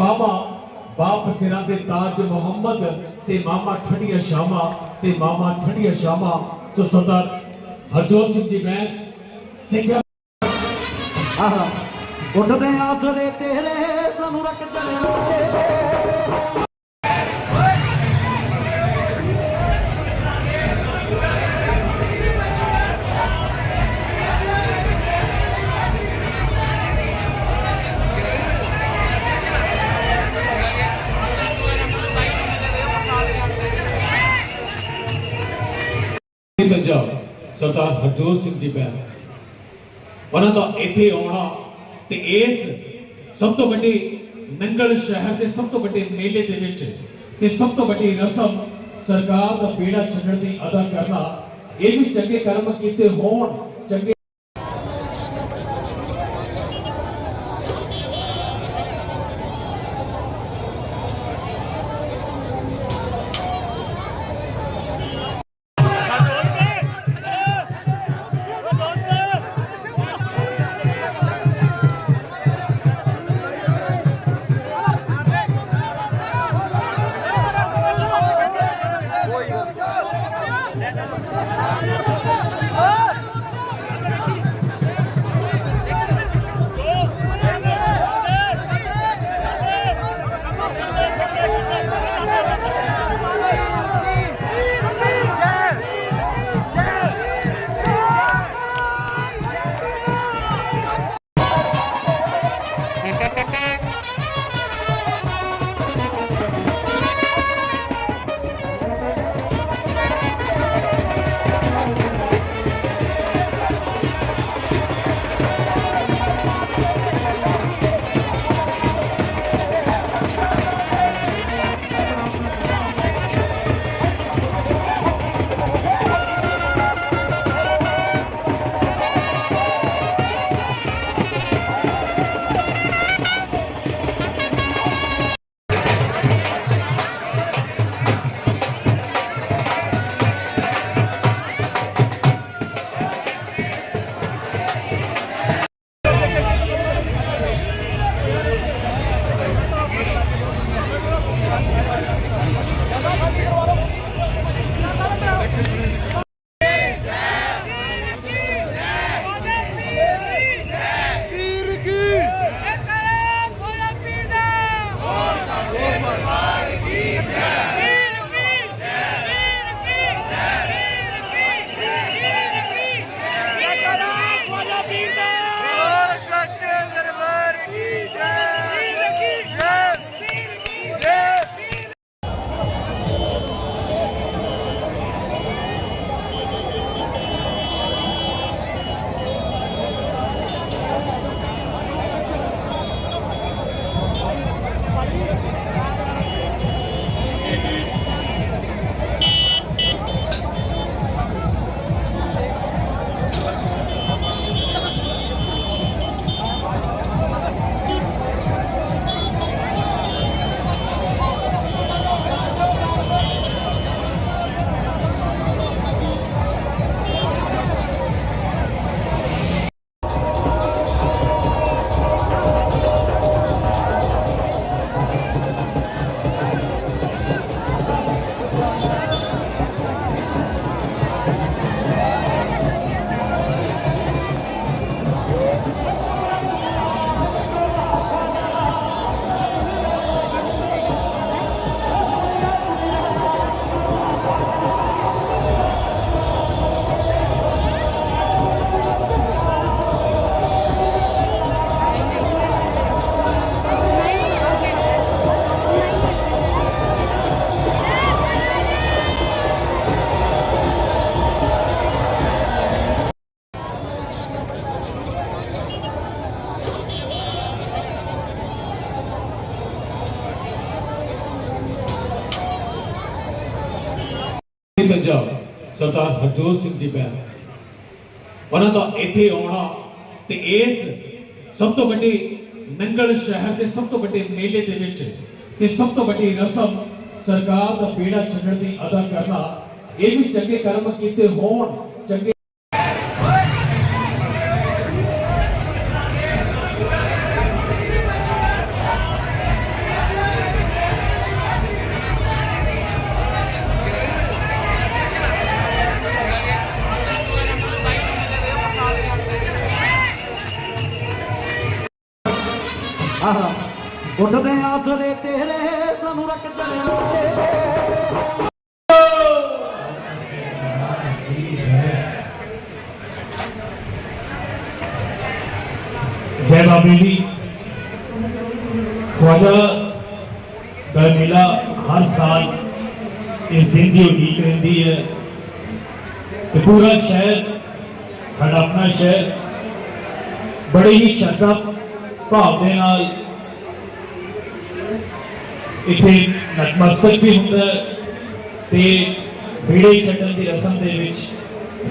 ਮਾਮਾ ਬਾਪ ਸਿਰਾਂ ਦੇ ਤਾਜ ਮੁਹੰਮਦ ਤੇ ਮਾਮਾ ਠੰਡੀਆਂ ਸ਼ਾਮਾਂ ਤੇ ਮਾਮਾ ਠੰਡੀਆਂ ਸ਼ਾਮਾਂ। ਸੋ ਸਰਦਾਰ ਹਰਜੋਤ ਸਿੰਘ ਜੀ ਬੈਂਸ, ਸਿੱਖਿਆ ਆਹਾ, ਉੱਠਦੇ ਆਸਰੇ ਤੇਰੇ, ਸਾਨੂੰ ਰੱਖ ਚੱਲੇ। ਪੰਜਾਬ ਸਰਦਾਰ ਹਰਜੋਤ ਸਿੰਘ ਜੀ ਬੈਂਸ। ਉਹਨਾਂ ਦਾ ਇੱਥੇ ਆਉਣਾ ਤੇ ਇਸ ਸਭ ਤੋਂ ਵੱਡੇ ਨੰਗਲ ਸ਼ਹਿਰ ਦੇ ਸਭ ਤੋਂ ਵੱਡੇ ਮੇਲੇ ਦੇ ਵਿੱਚ ਤੇ ਸਭ ਤੋਂ ਵੱਡੀ ਰਸਮ ਸਰਕਾਰ ਦਾ ਬੇੜਾ ਛੱਡਣ ਦੀ ਅਦਾ ਕਰਨਾ, ਇਹ ਵੀ ਚੰਗੇ ਕਰਮ ਕੀਤੇ ਹੋਣ, ਚੰਗੇ Ha ha ha! ਪੰਜਾਬ, ਸਰਦਾਰ ਹਰਜੋਤ ਸਿੰਘ ਜੀ ਬੈਂਸ। ਉਹਨਾਂ ਦਾ ਇੱਥੇ ਆਉਣਾ ਤੇ ਇਸ ਸਭ ਤੋਂ ਵੱਡੇ ਨੰਗਲ ਸ਼ਹਿਰ ਦੇ ਸਭ ਤੋਂ ਵੱਡੇ ਮੇਲੇ ਦੇ ਵਿੱਚ ਤੇ ਸਭ ਤੋਂ ਵੱਡੀ ਰਸਮ ਸਰਕਾਰ ਦਾ ਬੇੜਾ ਛੱਡਣ ਦੀ ਅਦਾ ਕਰਨਾ, ਇਹ ਵੀ ਚੰਗੇ ਕਰਮ ਕੀਤੇ ਹੋਣ। ਉੱਠਦੇ ਆਸਰੇ ਤੇਰੇ, ਸਾਨੂੰ ਰੱਖਦੇ ਨੇ ਲੋਕੇ ਜੈ ਬਾਬੇ ਦੀ ਖਵਾਜਾ ਦਾ ਮੇਲਾ ਹਰ ਸਾਲ ਇਸ ਦਿਨ ਦੀ ਉਡੀਕ ਰਹਿੰਦੀ ਹੈ। ਤੇ ਪੂਰਾ ਸ਼ਹਿਰ, ਸਾਡਾ ਆਪਣਾ ਸ਼ਹਿਰ, ਬੜੀ ਹੀ ਸ਼ਰਧਾ ਭਾਵ ਦੇ ਨਾਲ ਇੱਥੇ ਨਤਮਸਤਕ ਵੀ ਹੁੰਦਾ ਤੇ ਬੀੜੇ ਛੱਡਣ ਦੀ ਰਸਮ ਦੇ ਵਿੱਚ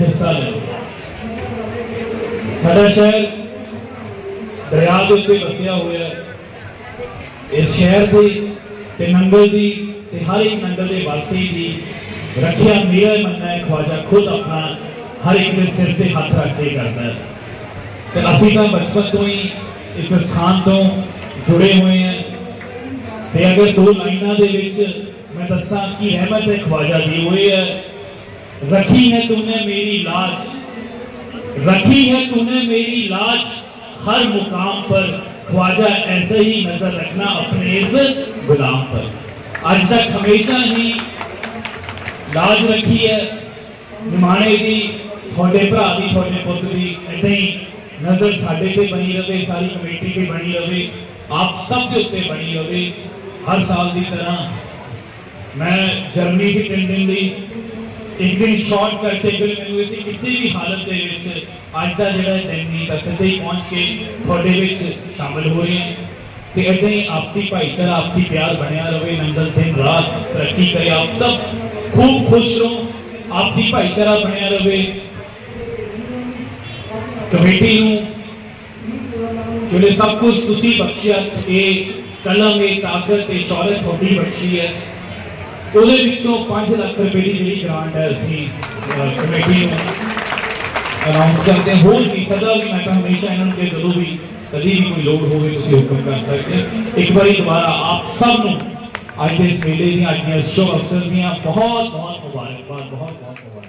ਹਿੱਸਾ ਲੈਂਦਾ ਸਾਡਾ ਸ਼ਹਿਰ ਦਰਿਆ ਦੇ ਉੱਤੇ ਵਸਿਆ ਹੋਇਆ ਹੈ। ਇਸ ਸ਼ਹਿਰ ਦੀ ਤੇ ਨੰਗਲ ਦੀ ਤੇ ਹਰ ਇੱਕ ਨੰਗਲ ਦੇ ਵਾਸੀ ਦੀ ਰੱਖਿਆ ਮੇਰਾ ਹੀ ਮੰਨਣਾ ਹੈ, ਖਵਾਜਾ ਖੁਦ ਆਪਣਾ ਹਰ ਇੱਕ ਦੇ ਸਿਰ ਤੇ ਹੱਥ ਰੱਖ ਕੇ ਕਰਦਾ ਹੈ। ਤੇ ਅਸੀਂ ਤਾਂ ਬਚਪਨ ਤੋਂ ਹੀ ਇਸ ਸਥਾਨ ਤੋਂ ਜੁੜੇ ਹੋਏ ਹਾਂ ਤੇ ਅਗਰ ਦੋ ਲਾਈਨਾਂ ਦੇ ਵਿੱਚ ਮੈਂ ਦੱਸਾਂ ਕਿ ਰਹਿਮਤ ਹੈ ਖਵਾਜਾ ਦੀ ਹੋਈ ਹੈ ਰੱਖੀ ਹੈ ਤੂਨੇ ਮੇਰੀ ਲਾਜ रखी है तूने मेरी लाज हर मुकाम पर ख्वाजा ऐसे ही नजर रखना अपने इस गुलाम पर आज तक हमेशा ही लाज रखी है ਨਿਮਾਣੇ ਦੀ ਤੁਹਾਡੇ ਭਰਾ ਦੀ ਤੁਹਾਡੇ ਪੁੱਤ ਦੀ ਏਦਾਂ ਹੀ ਨਜ਼ਰ ਸਾਡੇ ਤੇ ਬਣੀ ਰਵੇ ਸਾਰੀ ਕਮੇਟੀ ਤੇ ਬਣੀ ਰਵੇ ਆਪ ਸਭ ਦੇ ਉੱਤੇ ਬਣੀ ਰਵੇ ਹਰ ਸਾਲ ਦੀ ਤਰ੍ਹਾਂ ਮੈਂ ਜਰਮਨੀ ਦੀ ਤਿੰਨ ਦਿਨ ਲਈ ਇੱਕ ਦਿਨ ਸ਼ਾਰਟ ਕਰਕੇ ਫਿਰ ਮੈਨੂੰ ਇਸ ਕਿਸੇ ਵੀ ਹਾਲਤ ਦੇ ਵਿੱਚ ਅੱਜ ਦਾ ਜਿਹੜਾ ਇਹ ਦਿਨ ਨਹੀਂ ਤਾਂ ਸਿੱਧੇ ਹੀ ਪਹੁੰਚ ਕੇ ਤੁਹਾਡੇ ਵਿੱਚ ਸ਼ਾਮਲ ਹੋ ਰਹੇ ਹਾਂ ਤੇ ਏਦਾਂ ਹੀ ਆਪਸੀ ਭਾਈਚਾਰਾ ਆਪਸੀ ਪਿਆਰ ਬਣਿਆ ਰਵੇ ਨੰਦਨ ਦਿਨ ਰਾਤ ਤਰੱਕੀ ਕਰੇ ਆਪ ਸਭ ਖੂਬ ਖੁਸ਼ ਰਹੋ ਆਪਸੀ ਭਾਈਚਾਰਾ ਬਣਿਆ ਰਵੇ ਕਮੇਟੀ ਨੂੰ ਜਿਹੜੇ ਸਭ ਕੁਝ ਤੁਸੀਂ ਬਖਸ਼ਿਆ ਇਹ ਕਲਮ ਇਹ ਤਾਕਤ ਤੇ ਸ਼ੌਹਰਤ ਤੁਹਾਡੀ ਬਖਸ਼ੀ ਹੈ ਉਹਦੇ ਵਿੱਚੋਂ 5 ਲੱਖ ਰੁਪਏ ਦੀ ਜਿਹੜੀ ਗ੍ਰਾਂਟ ਹੈ ਅਸੀਂ ਅਹ, ਕਮੇਟੀ ਨੂੰ ਅਨਾਉਂਸ ਕਰਦੇ ਹਾਂ। ਹੋਰ ਵੀ ਸਦਾ ਵੀ ਮੈਂ ਤਾਂ ਹਮੇਸ਼ਾ ਇਹਨਾਂ ਨੂੰ ਕਿ ਜਦੋਂ ਵੀ ਕਦੀ ਵੀ ਕੋਈ ਲੋੜ ਹੋਵੇ ਤੁਸੀਂ ਹੁਕਮ ਕਰ ਸਕਦੇ ਹੋ। ਇੱਕ ਵਾਰੀ ਦੁਬਾਰਾ ਆਪ ਸਭ ਨੂੰ ਅੱਜ ਦੇ ਇਸ ਮੇਲੇ ਦੀਆਂ ਅੱਜ ਦੀਆਂ ਸ਼ੁਭ ਅਵਸਰ ਦੀਆਂ ਬਹੁਤ ਬਹੁਤ ਮੁਬਾਰਕਬਾਦ ਬਹੁਤ ਬਹੁਤ ਮੁਬਾਰਕ